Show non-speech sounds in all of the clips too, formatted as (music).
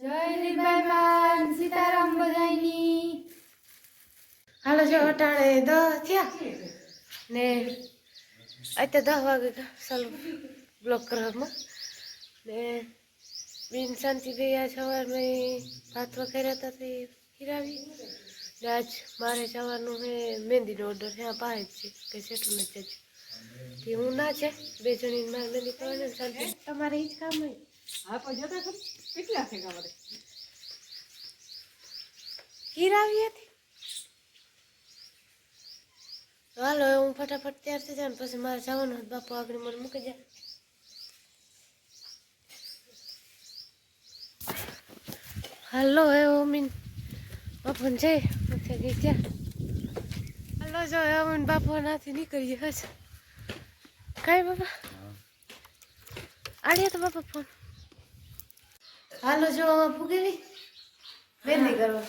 જય સીતારામ બધાની હાલો જો અટાણે દહ થયા. ને અત્યારે દહ વાગે ચાલો બ્લોક કરવામાં. ને બિન શાંતિ ગયા સવારમાં ભાત વખેર્યા હતા તે ખીરાવી. આજ મારે જવાનું છે મહેંદીનો ઓર્ડર છે, આ પાસે છે, કે સેટું નથી કે હું ના છે, બે જણી મારે મહેંદી તમારે એ જ કામ હોય. હા, પણ જતા કેટલા છે હતી? હાલો હું ફટાફટ તૈયાર થઈ જાય પછી મારે જવાનું હતું બાપુ આગળ મને મૂકી જાય હાલો હવે ઓમીન. બાપુને જઈ પછી ગઈ ત્યાં. હાલો જો મમ્મી બાપુ નાથી નીકળીએ હશે કઈ બાપા? આડ્યા તો બાપા ફોન. હાલો જો હવે ફૂગેલી મહેંદી કરવા.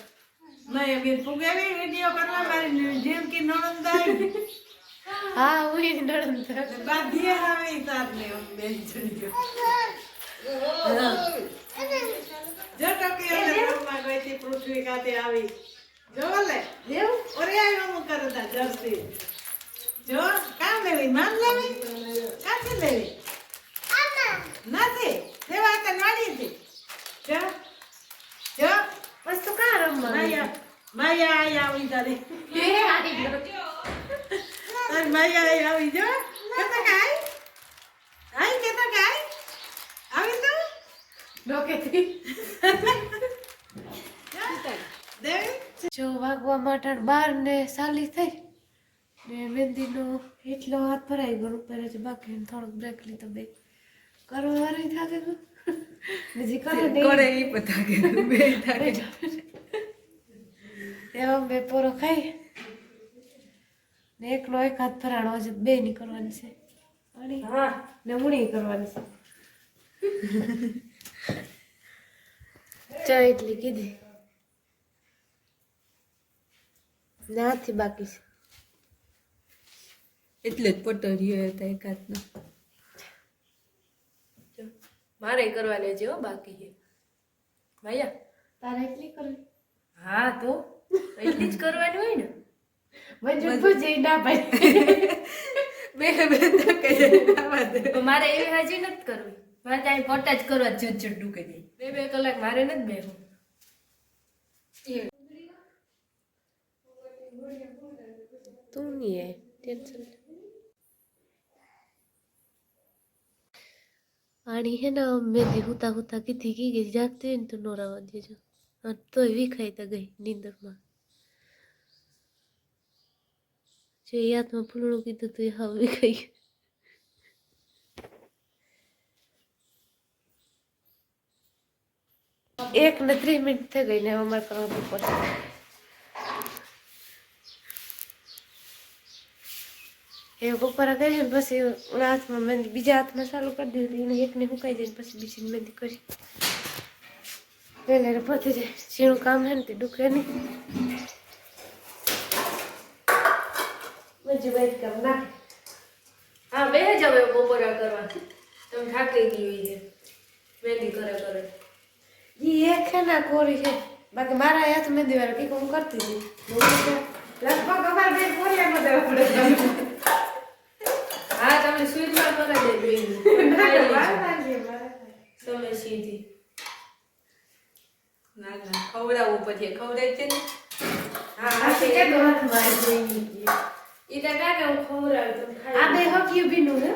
મેં બેન ફુગાવી વીડિયો કરવા મારી જિંદગી નણંદાઈ. હા હું નડન બાંધીએ આવે તાર ને બેન જણીઓ જો ટકી એટલે બ્રહ્મા ગઈ હતી પૃથ્વી કાતે આવી. જો લે દેવું ઓરે આવ્યો હું કરતા જસ્તી જો કામ લેવી? માન લેવી? કાથી લેવી? નથી. દેવા તો નાડી હતી જો જો બસ તો કાં રમવા માયા માયા આઈ આવી તારી એ આવી ગયો. તારી માયા આઈ આવી જો. કેતા કાઈ આઈ કેતા કાઈ આવી તો? ડોકેથી જો વાગવા માટે બાર ને સાલી થઈ. ને મહેંદીનો એટલો હાથ ભરાઈ ગયો ઉપર જ બાકી થોડોક બ્રેક લીધો બે. વાળી થાકે બીજી (laughs) કરે કરે ઈ પતા કે બે થાકે. (laughs) એવા બે પોરો ખાઈ. ને એકલો એક હાથ ફરાણો હજુ બે ની કરવાની છે હા. ને ઉણી કરવાની છે. ચા એટલી કીધી. ને હાથથી બાકી છે. એટલે જ પટરીયો હતા એકાદનો. મારે કરવાની લેજે હો બાકી છે. ભાઈયા? તારે એટલી કરવી? હા તો એટલી જ કરવાની હોય ને? મંજુ પૂછે ના ભાઈ (laughs) બે બે તો મારે એવી હાજી નથી કરવી. મારે ત્યાં પોટા જ કરવા જડ જડ ડૂકે દે. બે બે કલાક મારે નથી બેહવું. તું નહીં ટેન્શન આણી હે ને મેં હુતા હુતા કીધી, કી ગઈ, જાગતી હોય ને તો નોરાવા દેજો અને તોય વિખાઈ તો ગઈ નીંદરમાં. જે યાદમાં ફૂલણું કીધું તું એ હવે વિખાઈ ગયું. એક ને ત્રીસ મિનિટ થઈ ગઈ ને અમારે કરવાનું પડશે એ બપોરા કરી ને પછી હાથમાં મહેંદી બીજા હાથમાં ચાલુ કરી દીધી. એને એકને સુકાઈ જાય પછી બીજી મહેંદી કરી. વહેલે પતી જાય ઝીણું કામ હે ને તે દુખે નહીં. મંજુ ભાઈ કામ નાખે હા બે જ હવે બપોરા કરવાથી. તમે થાકી ગઈ છે. મહેંદી કરે કરે. એ એક છે ને કોરી છે. બાકી મારા હાથ મહેંદી વાળા કંઈક હું કરતી હતી. લગભગ અમારે બે પડે તમે સ્વીટમાં કરે દે તમે સીધી. ના ના ખવડાવવું પછી. ખવડાય છે ને? હા આ છે કે હાથમાં આવી ગઈ ઈ તો કાકે હું ખવડાવી તમે આ બે હકીયું બીનું હે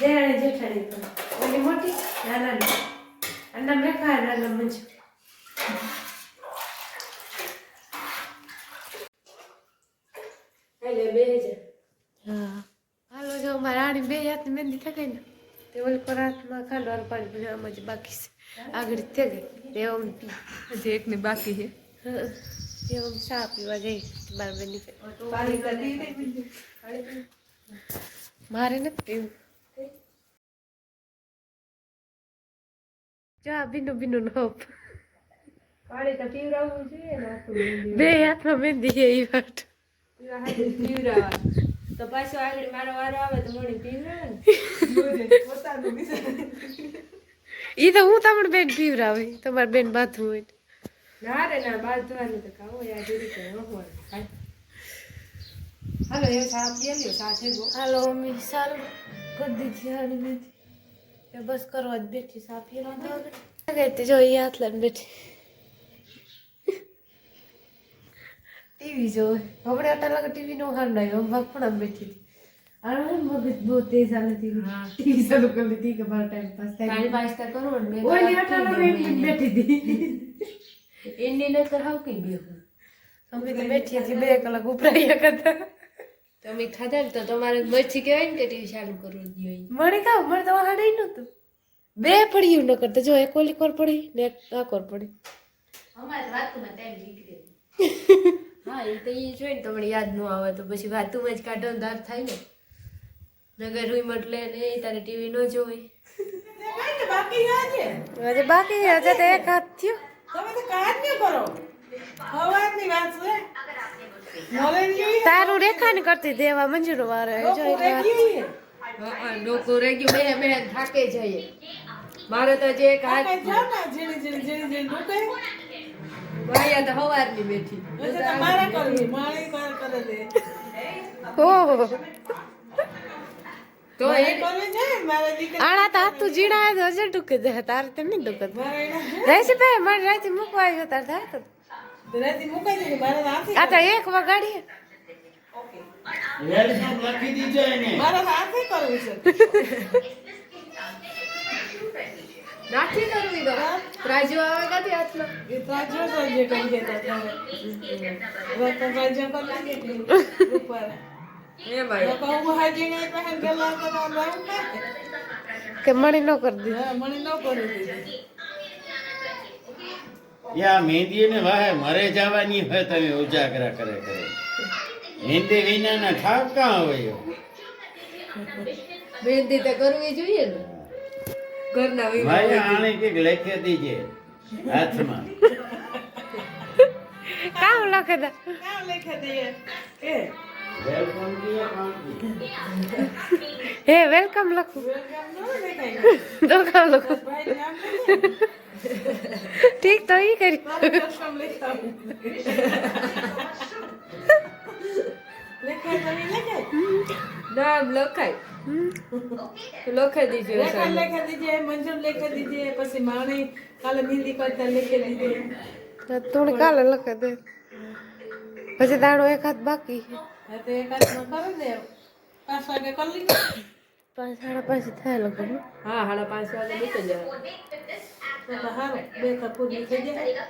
દેરાણી જેઠાણી તો ઓલી મોટી નાના અન્ના મેખા નાના મજ એટલે બે હજાર જો બે હાથની મહેંદી થઈ ગઈ ને તે ઓલ પર ખાલો ખાંડવાનું પાણી પીને આમ જ બાકી છે. આગળ થઈ ગઈ. પી. હજી એકની બાકી છે. હા, તે ચા પીવા જઈ મારા બેન પાણી કરી મારે નથી પીવું. ચા બીનું બીનું નો પાણી તો પીવડાવવું જોઈએ ને. આખું મહેંદી બે હાથમાં મહેંદી એ વાત પીવડાવવા તો પાછો આગળ મારો વારો આવે તો મોડી પીવડાવે ને. પોતાનું ઈ તો હું તમને બેન પીવરાવે તમારે બેન બાથું હોય ના રે ના બાદ તો કાઉ યાર જુદી કે હો હાલો એ સા પી સાથે ગો હાલો મમ્મી સારું કરી દીધી હાડી મેથી એ બસ કરવા જ બેઠી સાપી લાગે તે જો એ હાથ લઈને બેઠી. ટીવી જોવે. હમણાં આટા લાગે ટીવી નો હાર નાયો ભાગ પણ આમ બેઠી હે મગજ બહુ તેજ હાલે ટીવી ચાલુ કરી દીધી કે મારા ટાઈમ પાસ થાય ટાઈમ પાસ તો કરો ને મેં ઓલી આટા લાગે એમ બેઠી હતી. એની ન કરાવ કે બે અમે તો બેઠી હતી બે કલાક ઉપરાયા કરતા. તમે ખાધા ને તો તમારે મરચી કહેવાય ને કે ટીવી ચાલુ કરવું જોઈએ મને કા મને તો હાડે નતું બે પડ્યું ન કરતા. જો એક ઓલી કોર પડી ને એક આ કોર પડી. અમારે વાતમાં ટાઈમ નીકળે. (laughs) હા એ તો એ જોઈ ને તમને યાદ ન આવે તો પછી વાતુમાં જ કાઢો દાર થાય ને. નગર રિમોટ લે ને તારે ટીવી ન જોવે. બાકી બાકી તો એક હાથ થયો. તમે તો કામ ન કરો. સવારની વાત છે. તારું રેખા ને કરતી દેવા મંજૂર વારે જો. રેગ્યું બે બે થાકે જઈએ. મારે તો જે એક હાથ ભાઈ તો હવારની બેઠી. તમારે કરવી કરે ઓહો. તો એ મારા દીકરા આણા તો તું જીણા તો હજે ડુકે દે તારે તો નહીં એના રહેશે ભાઈ મારે રાતે મૂકવા આવ્યો તાર થાય તો રાતી મુકાઈ દીધી મારે હાથે આ તો એક વગાડીએ. વેલકમ લખી દીજો એને. મારે હાથે કરવું છે. નાખી કરવી તો. રાજુ આવે કાથી હાથમાં? એ તો જે કરી દેતા તમે. તો ત્રાજ્યો કરી લાગે ઉપર. એ ભાઈ. તો કહું હાજી ને પહેન ગયેલા તો ના કે મણી ન કરી દે હા મને ન કરી દીધી. યા મહેંદી ને વાહે મરે જવાની હોય તમે ઉજાગરા કરે કરે. મહેંદી વિનાના ઠાવ કાં હોય? મહેંદી તો કરવી જોઈએ ને. ઘરના ભાઈ વિવાહ આને કંઈક દીજે હાથમાં. કામ લખે દા. કામ લખી હે વેલકમ લખું. વેલકમ તો કામ લખું. ઠીક તો ઈ કરી. નામ લખાય. લખાઈ દીજે લેખન લખી દીજે મંજૂર લખી દીજે પછી માણી કાલે મહેંદી કરતા લખી દીજે. તો તું કાલે લખે દે. પછી દાડો એક હાથ બાકી છે. હા તો એક હાથમાં કરો દે પાંચ વાગે કરી લીધો પાંચ સાડા પાંચ થાય લગભગ. હા સાડા પાંચ વાગે નીકળી જાય. તો તો હારું બે થઈ જાય.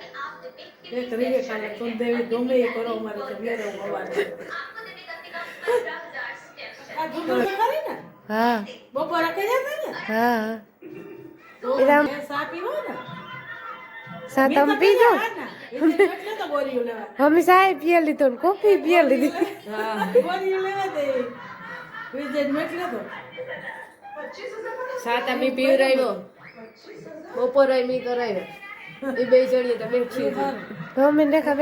બે કાલે કુલદેવી ગમે એ કરો અમારે તો મેરે હોવાનું આ ધૂમ કરી ને? હા. બપોરે કહી જતા ને? હા. તો સા પીવો ને? સાત મી આમ તો પીજો? પીવા ને. એટલે એટલે તો ગોળીઓ લેવા. અમે સાહેબ પીએ લીધો ને? કોફી પીએ લીધી? દે. સાત અમે પીવરાવ્યો બપોરે મી કરાવ્યો એ બે જણીએ તો બેઠી હતી. તમે દેખા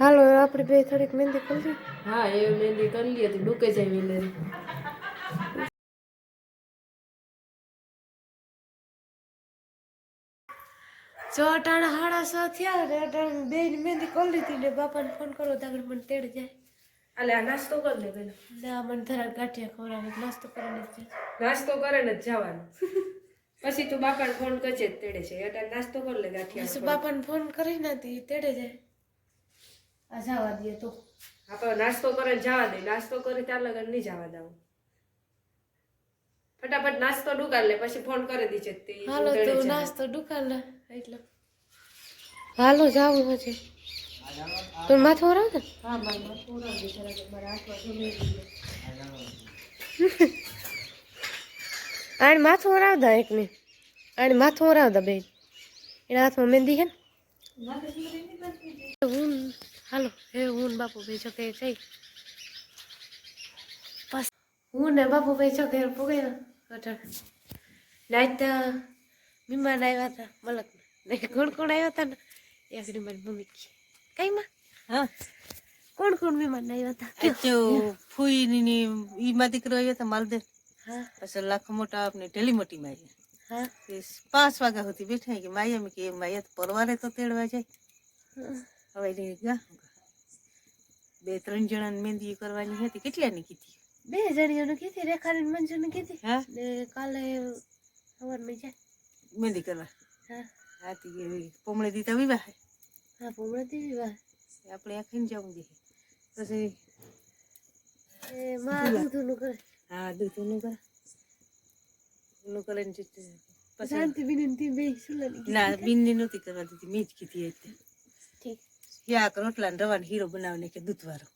હાલો આપણે બે થોડીક મહેંદી કરી હા એ મહેંદી કરી લઈએ હતી ડૂકે જાય મહેંદી જો અટાણા હાડા સો થયા ને અટાણે બે ની મહેંદી કરી લીધી ને બાપાને ફોન કરો તાગડ મને તેડ જાય. અલે આ નાસ્તો કર લે પેલા ના મને ધરા ગાંઠિયા ખવડાવે નાસ્તો કરીને જ નાસ્તો કરે ને જ જવાનું. પછી તું બાપાને ફોન કરજે જ તેડે છે એટલે નાસ્તો કર લે ગાંઠિયા બાપાને ફોન કરી નથી તેડે જાય. જવા દે તો. આપણે નાસ્તો કરે જવા દે. નાસ્તો કરે ત્યાં લગન નહીં જવા દઉં. ફટાફટ નાસ્તો ડુકાડ લે પછી ફોન કરી દીજે તે હાલો તો નાસ્તો દુકાન લે એટલે. હાલો જાવું છે તો માથું વરાવ ને? હા મારા પૂરા બિચારા કે મારા આઠ વાગે મેં. આને માથું વરાવતા એક ને આને માથું વરાવતા બેન. એના હાથમાં મહેંદી છે ને? હું હાલો હે હું ને બાપુ ભાઈ છોકે જઈ બસ હું ને બાપુ ભાઈ છોકે પોગાય અટાણે નાઈટ મહેમાન આવ્યા હતા મલક કોણ કોણ આવ્યા હતા ને? એ આગળ મારી મમ્મી કઈ માં હા. કોણ કોણ મહેમાન આવ્યા હતા? તો ફૂઈ ની ઈ માં દીકરો આવ્યો હતો માલદેવ. હા. પછી લાખ મોટા આપને ઢેલી મોટી માં હા. પાંચ વાગ્યા સુધી બેઠા કે માયા મેં કે માયા તો પરવારે તો તેડવા જાય. હવે એની ગા. બે ત્રણ જણાને મહેંદી કરવાની હતી. કેટલાની કીધી? બે જણીઓને કીધી રેખાની મંજુને કીધી. હા? ને કાલે સવારમાં જાય. મહેંદી કરવા? હા. હાથી એવી પોમળે દીધા વિવાહ? હા પોમળે દી વાહ આપણે આખી ખાઈને જવું જોઈએ પછી એ માં દૂધનું કરે. હા દૂધનું કરે. નું કરે ને પછી શાંતિ બિનંતી બે સુલાની ના બિંદી નહોતી કરવા દીધી. મેં જ કીધી હતી. ઠીક. શાક રોટલા ને રવાનો હીરો બનાવીને કે દૂધવાળો.